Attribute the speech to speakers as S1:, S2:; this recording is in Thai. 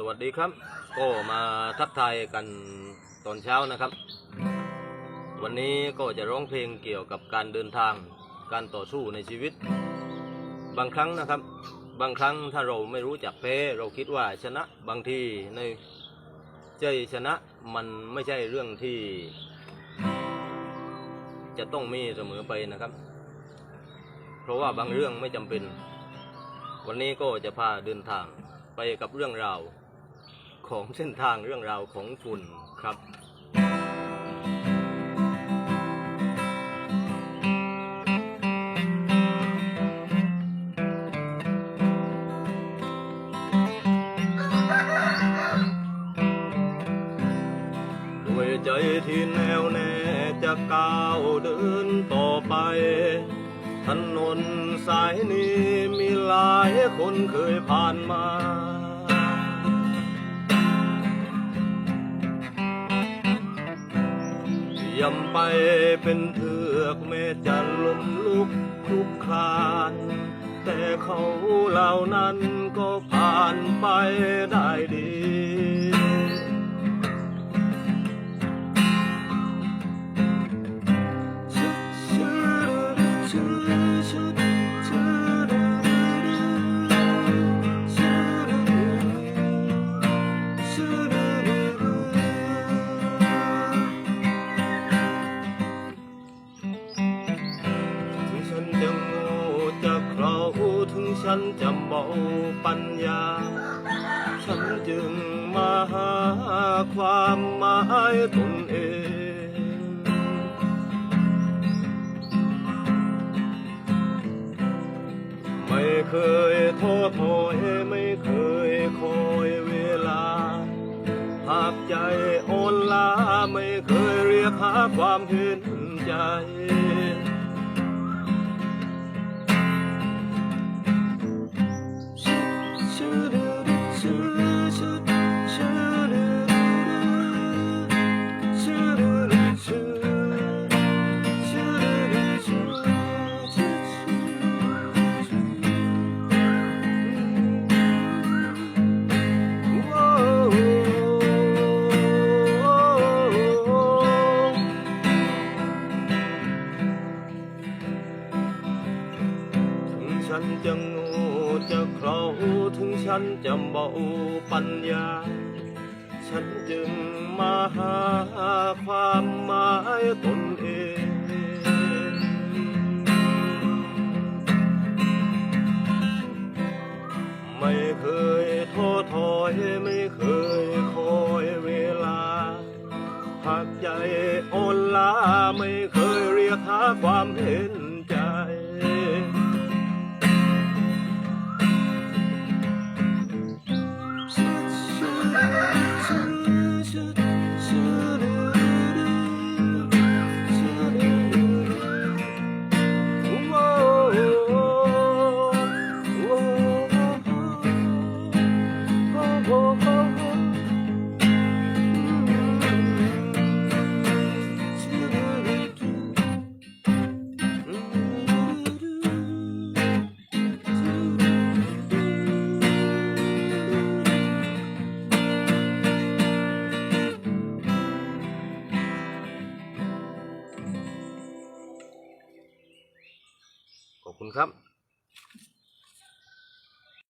S1: สวัสดีครับ ก็มาทักทายกันตอนเช้านะครับ วันนี้ก็จะร้องเพลงเกี่ยวกับการเดินทางการต่อสู้ในชีวิต บางครั้งนะครับ บางครั้งถ้าเราไม่รู้จักแพ้เราคิดว่าชนะบางทีในใจชนะมันไม่ใช่เรื่องที่ จะต้องมีเสมอไปนะครับ เพราะว่าบางเรื่องไม่จำเป็น วันนี้ก็จะพาเดินทางไปกับเรื่องราว ของเส้นทางเรื่องราวของฝุ่นครับ ด้วยใจที่แน่วแน่จะก้าวเดินต่อไป ถนนสายนี้มีหลายคนเคยผ่านมา ย่ำไปเป็นเถือกแม่จะล้มลุกคลุกคลาน แต่เขาเหล่านั้นก็ผ่านไปได้ดี ฉันจะเบาปัญญา ฉันจึงมาหาความหมายตนเองไม่เคยท้อถอยไม่เคยคอยเวลา หากใจอ่อนล้าไม่เคยเรียกหาความเห็นใจ ถึงฉัน จะเคราถึงฉันจะเบาปัญญา ฉันจึงมาหาความหมายตนเองไม่เคยท้อถอยไม่เคยคอยเวลาหากใจอ่อนล้าไม่เคยเรียกหาความเห็น คุณครับ